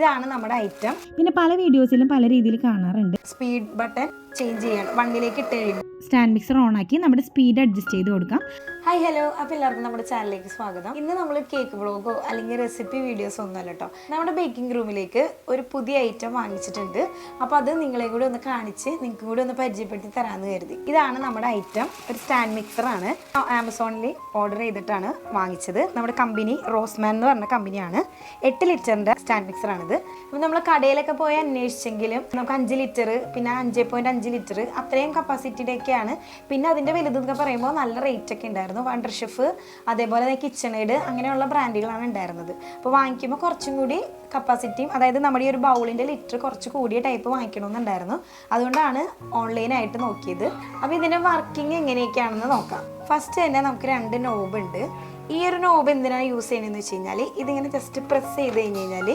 ഇതാണ് നമ്മുടെ ഐറ്റം പിന്നെ പല വീഡിയോസിലും പല രീതിയിൽ കാണാറുണ്ട്. സ്പീഡ് ബട്ടൺ ചേഞ്ച് ചെയ്യണം. വണ്ണിലേക്ക് ഇട്ട് കഴിയുമ്പോൾ. സ്റ്റാൻഡ് മിക്സർ ഓൺ ആക്കി നമ്മുടെ സ്പീഡ് അഡ്ജസ്റ്റ് ചെയ്ത് കൊടുക്കാം. ഹായ് ഹലോ അപ്പോൾ എല്ലാവർക്കും നമ്മുടെ ചാനലിലേക്ക് സ്വാഗതം. ഇന്ന് നമ്മൾ കേക്ക് ബ്ലോഗോ അല്ലെങ്കിൽ റെസിപ്പി വീഡിയോസോ ഒന്നുമല്ല കേട്ടോ നമ്മുടെ ബേക്കിംഗ് റൂമിലേക്ക് ഒരു പുതിയ ഐറ്റം വാങ്ങിച്ചിട്ടുണ്ട്. അപ്പോൾ അത് നിങ്ങളെ കൂടി ഒന്ന് കാണിച്ച് നിങ്ങൾക്ക് കൂടി ഒന്ന് പരിചയപ്പെടുത്തി തരാമെന്ന് കരുതി. ഇതാണ് നമ്മുടെ ഐറ്റം ഒരു സ്റ്റാൻഡ് മിക്സറാണ് ആമസോണിൽ ഓർഡർ ചെയ്തിട്ടാണ് വാങ്ങിച്ചത്. നമ്മുടെ കമ്പനി റോസ്മാൻ എന്ന് പറഞ്ഞ കമ്പനിയാണ് എട്ട് ലിറ്ററിന്റെ സ്റ്റാൻഡ് മിക്സറാണിത് അപ്പോൾ നമ്മൾ കടയിലൊക്കെ പോയി അന്വേഷിച്ചെങ്കിലും നമുക്ക് അഞ്ച് ലിറ്റർ പിന്നെ അഞ്ച് പോയിന്റ് അഞ്ച് ലിറ്റർ അത്രയും കപ്പാസിറ്റിയുടെയൊക്കെയാണ് പിന്നെ അതിന്റെ വലുതെന്നൊക്കെ പറയുമ്പോൾ നല്ല റേറ്റ് ഒക്കെ ഉണ്ടായിരുന്നു. വണ്ടർ ഷെഫ് അതേപോലെ തന്നെ കിച്ചൺ എയ്ഡ് അങ്ങനെയുള്ള ബ്രാൻഡുകളാണ് ഉണ്ടായിരുന്നത്. അപ്പോൾ വാങ്ങിക്കുമ്പോൾ കുറച്ചും കൂടി കപ്പാസിറ്റിയും അതായത് നമ്മുടെ ഈ ഒരു ബൗളിന്റെ ലിറ്റർ കുറച്ച് കൂടിയ ടൈപ്പ് വാങ്ങിക്കണമെന്നുണ്ടായിരുന്നു. അതുകൊണ്ടാണ് ഓൺലൈനായിട്ട് നോക്കിയത്. അപ്പോൾ ഇതിന്റെ വർക്കിംഗ് എങ്ങനെയൊക്കെയാണെന്ന് നോക്കാം. ഫസ്റ്റ് തന്നെ നമുക്ക് രണ്ട് നോബ് ഉണ്ട്. ഈ ഒരു നോബ് എന്തിനാണ് യൂസ് ചെയ്യണമെന്ന് വെച്ച് കഴിഞ്ഞാൽ ഇതിങ്ങനെ ജസ്റ്റ് പ്രസ് ചെയ്ത് കഴിഞ്ഞ് കഴിഞ്ഞാൽ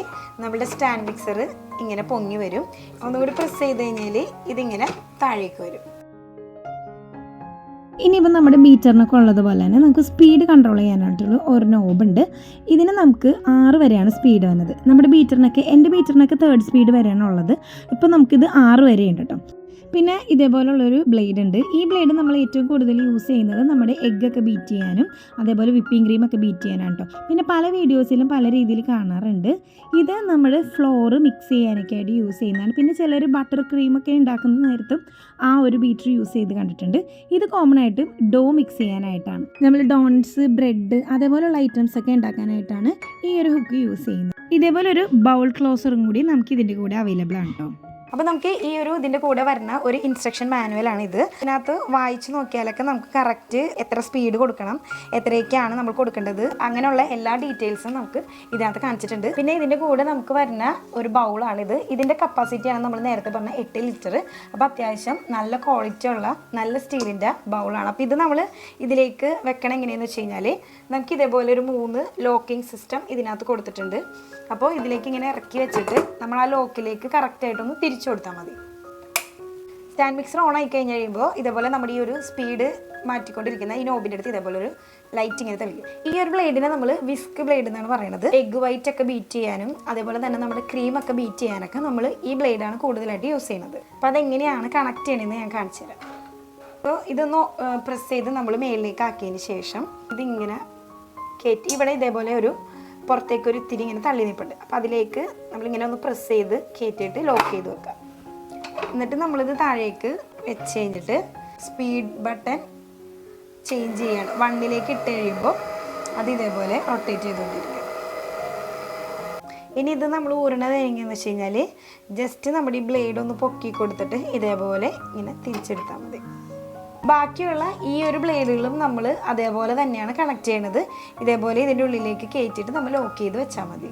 നമ്മുടെ സ്റ്റാൻഡ് മിക്സർ ഇങ്ങനെ പൊങ്ങി വരും. ഒന്നുകൂടി പ്രസ് ചെയ്ത് കഴിഞ്ഞാൽ ഇതിങ്ങനെ താഴേക്ക് വരും. ഇനിയിപ്പോൾ നമ്മുടെ മീറ്ററിനൊക്കെ ഉള്ളതുപോലെ തന്നെ നമുക്ക് സ്പീഡ് കൺട്രോൾ ചെയ്യാനായിട്ടുള്ള ഒരു നോബ് ഉണ്ട്. ഇതിന് നമുക്ക് ആറ് വരെയാണ് സ്പീഡ് വന്നത്. നമ്മുടെ മീറ്ററിനൊക്കെ എന്റെ മീറ്ററിനൊക്കെ തേർഡ് സ്പീഡ് വരെയാണ് ഉള്ളത്. ഇപ്പോൾ നമുക്കിത് ആറ് വരെയുണ്ട് കേട്ടോ പിന്നെ ഇതേപോലുള്ളൊരു ബ്ലേഡ് ഉണ്ട് ഈ ബ്ലേഡ് നമ്മൾ ഏറ്റവും കൂടുതൽ യൂസ് ചെയ്യുന്നത് നമ്മുടെ എഗ്ഗൊക്കെ ബീറ്റ് ചെയ്യാനും അതേപോലെ വിപ്പിംഗ് ക്രീമൊക്കെ ബീറ്റ് ചെയ്യാനാണ് കേട്ടോ പിന്നെ പല വീഡിയോസിലും പല രീതിയിൽ കാണാറുണ്ട്. ഇത് നമ്മൾ ഫ്ലോറ് മിക്സ് ചെയ്യാനൊക്കെ ആയിട്ട് യൂസ് ചെയ്യുന്നതാണ്. പിന്നെ ചിലർ ബട്ടർ ക്രീമൊക്കെ ഉണ്ടാക്കുന്ന നേരത്തും ആ ഒരു ബീറ്റർ യൂസ് ചെയ്ത് കണ്ടിട്ടുണ്ട്. ഇത് കോമൺ ആയിട്ട് ഡോ മിക്സ് ചെയ്യാനായിട്ടാണ്. നമ്മൾ ഡോൺസ് ബ്രെഡ് അതേപോലെയുള്ള ഐറ്റംസ് ഒക്കെ ഉണ്ടാക്കാനായിട്ടാണ് ഈ ഒരു ഹുക്ക് യൂസ് ചെയ്യുന്നത്. ഇതേപോലെ ഒരു ബൗൾ ക്ലോസറും കൂടി നമുക്ക് ഇതിന്റെ കൂടെ അവൈലബിൾ ആണ് കേട്ടോ അപ്പോൾ നമുക്ക് ഈ ഒരു ഇതിന്റെ കൂടെ വരുന്ന ഒരു ഇൻസ്ട്രക്ഷൻ മാനുവലാണ് ഇത്. ഇതിനകത്ത് വായിച്ച് നോക്കിയാലൊക്കെ നമുക്ക് കറക്റ്റ് എത്ര സ്പീഡ് കൊടുക്കണം എത്രയൊക്കെയാണ് നമ്മൾ കൊടുക്കേണ്ടത് അങ്ങനെയുള്ള എല്ലാ ഡീറ്റെയിൽസും നമുക്ക് ഇതിനകത്ത് കാണിച്ചിട്ടുണ്ട്. പിന്നെ ഇതിന്റെ കൂടെ നമുക്ക് വരുന്ന ഒരു ബൗളാണിത് ഇതിന്റെ കപ്പാസിറ്റിയാണ് നമ്മൾ നേരത്തെ പറഞ്ഞ എട്ട് ലിറ്റർ അപ്പോൾ അത്യാവശ്യം നല്ല ക്വാളിറ്റി ഉള്ള നല്ല സ്റ്റീലിന്റെ ബൗളാണ് അപ്പോൾ ഇത് നമ്മൾ ഇതിലേക്ക് വെക്കണം എങ്ങനെയെന്ന് വെച്ച് കഴിഞ്ഞാൽ നമുക്ക് ഇതേപോലെ ഒരു മൂന്ന് ലോക്കിംഗ് സിസ്റ്റം ഇതിനകത്ത് കൊടുത്തിട്ടുണ്ട്. അപ്പോൾ ഇതിലേക്ക് ഇങ്ങനെ ഇറക്കി വെച്ചിട്ട് നമ്മൾ ആ ലോക്കിലേക്ക് കറക്റ്റായിട്ടൊന്ന് തിരിച്ചു കൊടുത്താൽ മതി. സ്റ്റാൻഡ് മിക്സർ ഓൺ ആയി കഴിഞ്ഞ് കഴിയുമ്പോൾ ഇതേപോലെ നമ്മുടെ ഈ ഒരു സ്പീഡ് മാറ്റിക്കൊണ്ടിരിക്കുന്ന ഈ നോബിന്റെ അടുത്ത് ഇതേപോലെ ഒരു ലൈറ്റ് ഇങ്ങനെ തെളിക്കും ഈ ഒരു ബ്ലേഡിനെ നമ്മൾ വിസ്ക് ബ്ലേഡ് എന്നാണ് പറയുന്നത് എഗ് വൈറ്റ് ഒക്കെ ബീറ്റ് ചെയ്യാനും അതേപോലെ തന്നെ നമ്മുടെ ക്രീം ഒക്കെ ബീറ്റ് ചെയ്യാനൊക്കെ നമ്മൾ ഈ ബ്ലേഡാണ് കൂടുതലായിട്ട് യൂസ് ചെയ്യുന്നത്. അപ്പോൾ അതെങ്ങനെയാണ് കണക്ട് ചെയ്യണമെന്ന് ഞാൻ കാണിച്ചു തരാം. അപ്പോൾ ഇതൊന്ന് പ്രസ് ചെയ്ത് നമ്മൾ മേലിലേക്ക് ആക്കിയതിന് ശേഷം ഇതിങ്ങനെ കയറ്റി ഇവിടെ ഇതേപോലെ ഒരു പുറത്തേക്ക് ഒരു ഇത്തിരി ഇങ്ങനെ തള്ളി നിൽപ്പുണ്ട് അപ്പോൾ അതിലേക്ക് നമ്മളിങ്ങനെ ഒന്ന് പ്രസ് ചെയ്ത് കയറ്റിയിട്ട് ലോക്ക് ചെയ്ത് വെക്കാം. എന്നിട്ട് നമ്മളിത് താഴേക്ക് വെച്ച് കഴിഞ്ഞിട്ട് സ്പീഡ് ബട്ടൺ ചേഞ്ച് ചെയ്യണം. വണ്ണിലേക്ക് ഇട്ട് കഴിയുമ്പോൾ അത് ഇതേപോലെ റൊട്ടേറ്റ് ചെയ്തുകൊണ്ടിരിക്കും. ഇനി ഇത് നമ്മൾ ഊരണത് എങ്ങനെയെന്ന് വെച്ച് കഴിഞ്ഞാൽ ജസ്റ്റ് നമ്മുടെ ഈ ബ്ലേഡ് ഒന്ന് പൊക്കി കൊടുത്തിട്ട് ഇതേപോലെ ഇങ്ങനെ തിരിച്ചെടുത്താൽ മതി. ബാക്കിയുള്ള ഈ ഒരു ബ്ലേഡുകളും നമ്മൾ അതേപോലെ തന്നെയാണ് കണക്ട് ചെയ്യണത്. ഇതേപോലെ ഇതിന്റെ ഉള്ളിലേക്ക് കയറ്റിയിട്ട് നമ്മൾ ലോക്ക് ചെയ്ത് വെച്ചാൽ മതി.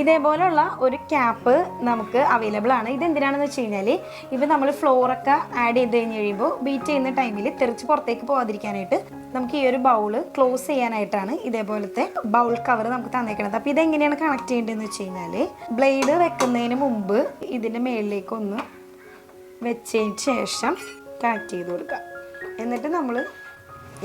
ഇതേപോലെയുള്ള ഒരു ക്യാപ്പ് നമുക്ക് അവൈലബിൾ ആണ്. ഇത് എന്തിനാണെന്ന് വെച്ച് കഴിഞ്ഞാൽ ഇപ്പം നമ്മൾ ഫ്ലോറൊക്കെ ആഡ് ചെയ്ത് കഴിഞ്ഞ് കഴിയുമ്പോൾ ബീറ്റ് ചെയ്യുന്ന ടൈമിൽ തെറിച്ച് പുറത്തേക്ക് പോകാതിരിക്കാനായിട്ട് നമുക്ക് ഈ ഒരു ബൗൾ ക്ലോസ് ചെയ്യാനായിട്ടാണ് ഇതേപോലത്തെ ബൗൾ കവർ നമുക്ക് തന്നേക്കണത്. അപ്പോൾ ഇതെങ്ങനെയാണ് കണക്ട് ചെയ്യേണ്ടതെന്ന് വെച്ച് കഴിഞ്ഞാൽ ബ്ലേഡ് വെക്കുന്നതിന് മുമ്പ് ഇതിന്റെ മേളിലേക്കൊന്ന് വെച്ചതിന് ശേഷം കണക്ട് ചെയ്ത് കൊടുക്കുക. എന്നിട്ട് നമ്മൾ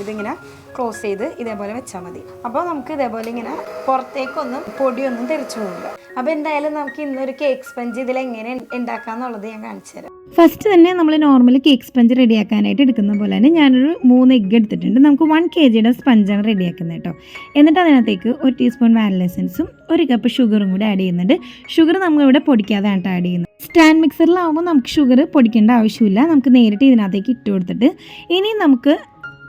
ഇതിങ്ങനെ ക്ലോസ് ചെയ്ത് ഇതേപോലെ വെച്ചാൽ മതി. അപ്പോൾ നമുക്ക് ഇതേപോലെ ഇങ്ങനെ പുറത്തേക്കൊന്നും പൊടിയൊന്നും തെറിച്ചു പോകില്ല അപ്പോൾ എന്തായാലും നമുക്ക് ഇന്നൊരു കേക്ക് സ്പഞ്ച് ഇതിൽ എങ്ങനെ ഉണ്ടാക്കാന്നുള്ളത് ഞാൻ കാണിച്ചു തരാം. ഫസ്റ്റ് തന്നെ നമ്മൾ നോർമൽ കേക്ക് സ്പഞ്ച് റെഡിയാക്കാനായിട്ട് എടുക്കുന്ന പോലെ തന്നെ ഞാനൊരു മൂന്ന് എഗ്ഗ് എടുത്തിട്ടുണ്ട്. നമുക്ക് വൺ കെ ജിയുടെ സ്പഞ്ചാണ് റെഡിയാക്കുന്നത് കേട്ടോ. എന്നിട്ട് അതിനകത്തേക്ക് ഒരു ടീസ്പൂൺ വാനില എസൻസും ഒരു കപ്പ് ഷുഗറും കൂടി ആഡ് ചെയ്യുന്നുണ്ട്. ഷുഗർ നമ്മൾ ഇവിടെ പൊടിക്കാതെയാണ് ആഡ് ചെയ്യുന്നത്. സ്റ്റാൻഡ് മിക്സറിലാവുമ്പോൾ നമുക്ക് ഷുഗർ പൊടിക്കേണ്ട ആവശ്യമില്ല. നമുക്ക് നേരിട്ട് ഇതിനകത്തേക്ക് ഇട്ട് കൊടുത്തിട്ട് ഇനി നമുക്ക്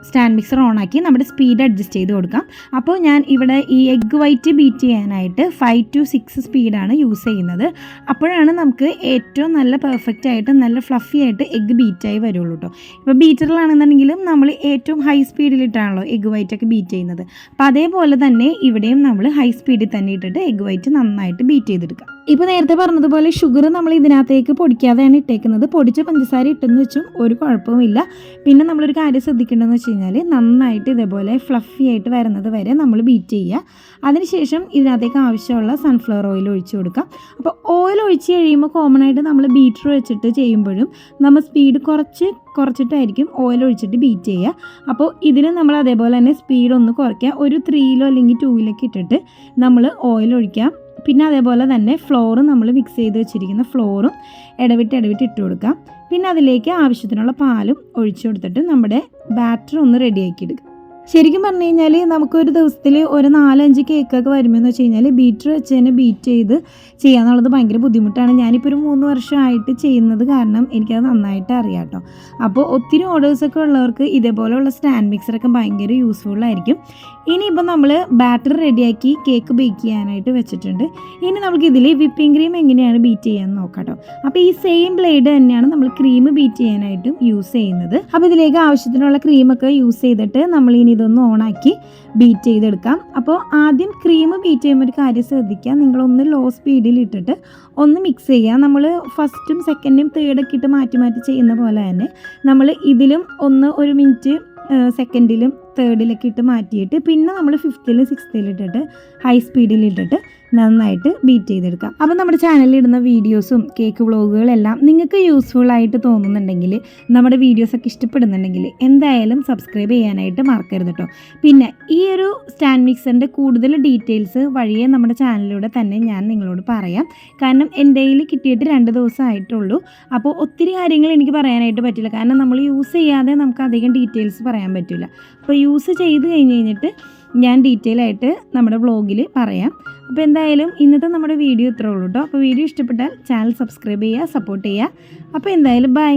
സ്റ്റാൻഡ് മിക്സർ ഓണാക്കി നമ്മുടെ സ്പീഡ് അഡ്ജസ്റ്റ് ചെയ്ത് കൊടുക്കാം. അപ്പോൾ ഞാൻ ഇവിടെ ഈ എഗ്ഗ് വൈറ്റ് ബീറ്റ് ചെയ്യാനായിട്ട് ഫൈവ് ടു സിക്സ് സ്പീഡാണ് യൂസ് ചെയ്യുന്നത്. അപ്പോഴാണ് നമുക്ക് ഏറ്റവും നല്ല പെർഫെക്റ്റ് ആയിട്ട് നല്ല ഫ്ലഫി ആയിട്ട് എഗ്ഗ് ബീറ്റായി വരുള്ളൂ കേട്ടോ ഇപ്പോൾ ബീറ്ററിലാണെന്നുണ്ടെങ്കിലും നമ്മൾ ഏറ്റവും ഹൈ സ്പീഡിലിട്ടാണല്ലോ എഗ്ഗ് വൈറ്റ് ഒക്കെ ബീറ്റ് ചെയ്യുന്നത്. അപ്പോൾ അതേപോലെ തന്നെ ഇവിടെയും നമ്മൾ ഹൈ സ്പീഡിൽ തന്നെ ഇട്ടിട്ട് എഗ്ഗ് വൈറ്റ് നന്നായിട്ട് ബീറ്റ് ചെയ്തെടുക്കാം. ഇപ്പോൾ നേരത്തെ പറഞ്ഞതുപോലെ ഷുഗർ നമ്മൾ ഇതിനകത്തേക്ക് പൊടിക്കാതെയാണ് ഇട്ടേക്കുന്നത്. പൊടിച്ച പഞ്ചസാര ഇട്ടെന്ന് വെച്ചും ഒരു കുഴപ്പവുമില്ല പിന്നെ നമ്മളൊരു കാര്യം ശ്രദ്ധിക്കേണ്ടതെന്ന് വെച്ച് കഴിഞ്ഞാൽ നന്നായിട്ട് ഇതേപോലെ ഫ്ലഫി ആയിട്ട് വരുന്നത് വരെ നമ്മൾ ബീറ്റ് ചെയ്യുക. അതിനുശേഷം ഇതിനകത്തേക്ക് ആവശ്യമുള്ള സൺഫ്ലവർ ഓയിൽ ഒഴിച്ചു കൊടുക്കാം അപ്പോൾ ഓയിൽ ഒഴിച്ച് കഴിയുമ്പോൾ കോമൺ ആയിട്ട് നമ്മൾ ബീറ്റർ വെച്ചിട്ട് ചെയ്യുമ്പോഴും നമ്മൾ സ്പീഡ് കുറച്ച് കുറച്ചിട്ടായിരിക്കും ഓയിൽ ഒഴിച്ചിട്ട് ബീറ്റ് ചെയ്യുക. അപ്പോൾ ഇതിന് നമ്മൾ അതേപോലെ തന്നെ സ്പീഡ് ഒന്ന് കുറയ്ക്കുക. ഒരു ത്രീയിലോ അല്ലെങ്കിൽ ടൂയിലൊക്കെ ഇട്ടിട്ട് നമ്മൾ ഓയിൽ ഒഴിക്കാം. പിന്നെ അതേപോലെ തന്നെ ഫ്ലോറും നമ്മൾ മിക്സ് ചെയ്ത് വെച്ചിരിക്കുന്ന ഫ്ലോറും ഇടവിട്ട് ഇടവിട്ട് ഇട്ട് കൊടുക്കാം. പിന്നെ അതിലേക്ക് ആവശ്യത്തിനുള്ള പാലും ഒഴിച്ചു കൊടുത്തിട്ട് നമ്മുടെ ബാറ്റർ ഒന്ന് റെഡിയാക്കി എടുക്കുക ശരിക്കും പറഞ്ഞു കഴിഞ്ഞാൽ നമുക്കൊരു ദിവസത്തിൽ ഒരു നാലഞ്ച് കേക്കൊക്കെ വരുമെന്ന് വെച്ച് കഴിഞ്ഞാൽ ബീറ്റർ വെച്ച് തന്നെ ബീറ്റ് ചെയ്ത് ചെയ്യാന്നുള്ളത് ഭയങ്കര ബുദ്ധിമുട്ടാണ്. ഞാനിപ്പോൾ ഒരു മൂന്ന് വർഷമായിട്ട് ചെയ്യുന്നത് കാരണം എനിക്കത് നന്നായിട്ട് അറിയാം കേട്ടോ. അപ്പോൾ ഒത്തിരി ഓർഡേഴ്സൊക്കെ ഉള്ളവർക്ക് ഇതേപോലെയുള്ള സ്റ്റാൻഡ് മിക്സറൊക്കെ ഭയങ്കര യൂസ്ഫുൾ ആയിരിക്കും. ഇനിയിപ്പോൾ നമ്മൾ ബാറ്റർ റെഡിയാക്കി കേക്ക് ബേക്ക് ചെയ്യാനായിട്ട് വെച്ചിട്ടുണ്ട്. ഇനി നമുക്ക് ഇതിൽ വിപ്പിംഗ് ക്രീം എങ്ങനെയാണ് ബീറ്റ് ചെയ്യാൻ നോക്കാം കേട്ടോ. അപ്പോൾ ഈ സെയിം ബ്ലേഡ് തന്നെയാണ് നമ്മൾ ക്രീം ബീറ്റ് ചെയ്യാനായിട്ടും യൂസ് ചെയ്യുന്നത്. അപ്പോൾ ഇതിലേക്ക് ആവശ്യത്തിനുള്ള ക്രീമൊക്കെ യൂസ് ചെയ്തിട്ട് നമ്മൾ ഇനി ഇതൊന്ന് ഓണാക്കി ബീറ്റ് ചെയ്തെടുക്കാം. അപ്പോൾ ആദ്യം ക്രീം ബീറ്റ് ചെയ്യുമ്പോൾ ഒരു കാര്യം ശ്രദ്ധിക്കുക. നിങ്ങളൊന്ന് ലോ സ്പീഡിൽ ഇട്ടിട്ട് ഒന്ന് മിക്സ് ചെയ്യുക. നമ്മൾ ഫസ്റ്റും സെക്കൻഡും തേർഡൊക്കെ ഇട്ട് മാറ്റി മാറ്റി ചെയ്യുന്ന പോലെ തന്നെ നമ്മൾ ഇതിലും ഒന്ന് ഒരു മിനിറ്റ് സെക്കൻഡിലും തേർഡിലൊക്കെ ഇട്ട് മാറ്റിയിട്ട് പിന്നെ നമ്മൾ ഫിഫ്ത്തിലും സിക്സ്ത്തിലും ഇട്ടിട്ട് ഹൈ സ്പീഡിൽ ഇട്ടിട്ട് നന്നായിട്ട് ബീറ്റ് ചെയ്തെടുക്കാം. അപ്പം നമ്മുടെ ചാനലിൽ ഇടുന്ന വീഡിയോസും കേക്ക് വ്ളോഗുകളെല്ലാം നിങ്ങൾക്ക് യൂസ്ഫുൾ ആയിട്ട് തോന്നുന്നുണ്ടെങ്കിൽ നമ്മുടെ വീഡിയോസൊക്കെ ഇഷ്ടപ്പെടുന്നുണ്ടെങ്കിൽ എന്തായാലും സബ്സ്ക്രൈബ് ചെയ്യാനായിട്ട് മറക്കരുത് കേട്ടോ പിന്നെ ഈ ഒരു സ്റ്റാൻഡ് മിക്സറിന്റെ കൂടുതൽ ഡീറ്റെയിൽസ് വഴിയെ നമ്മുടെ ചാനലിലൂടെ തന്നെ ഞാൻ നിങ്ങളോട് പറയാം. കാരണം എന്റെ കയ്യിൽ കിട്ടിയിട്ട് രണ്ട് ദിവസമായിട്ടുള്ളൂ. അപ്പോൾ ഒത്തിരി കാര്യങ്ങൾ എനിക്ക് പറയാനായിട്ട് പറ്റില്ല. കാരണം നമ്മൾ യൂസ് ചെയ്യാതെ നമുക്ക് അധികം ഡീറ്റെയിൽസ് പറയാൻ പറ്റില്ല. അപ്പോൾ യൂസ് ചെയ്ത് കഴിഞ്ഞ് കഴിഞ്ഞിട്ട് ഞാൻ ഡീറ്റെയിൽ ആയിട്ട് നമ്മുടെ വ്ളോഗിൽ പറയാം. അപ്പോൾ എന്തായാലും ഇന്നത്തെ നമ്മുടെ വീഡിയോ ഇത്രേ ഉള്ളൂ കേട്ടോ. അപ്പോൾ വീഡിയോ ഇഷ്ടപ്പെട്ടാൽ ചാനൽ സബ്സ്ക്രൈബ് ചെയ്യുക സപ്പോർട്ട് ചെയ്യുക. അപ്പോൾ എന്തായാലും ബൈ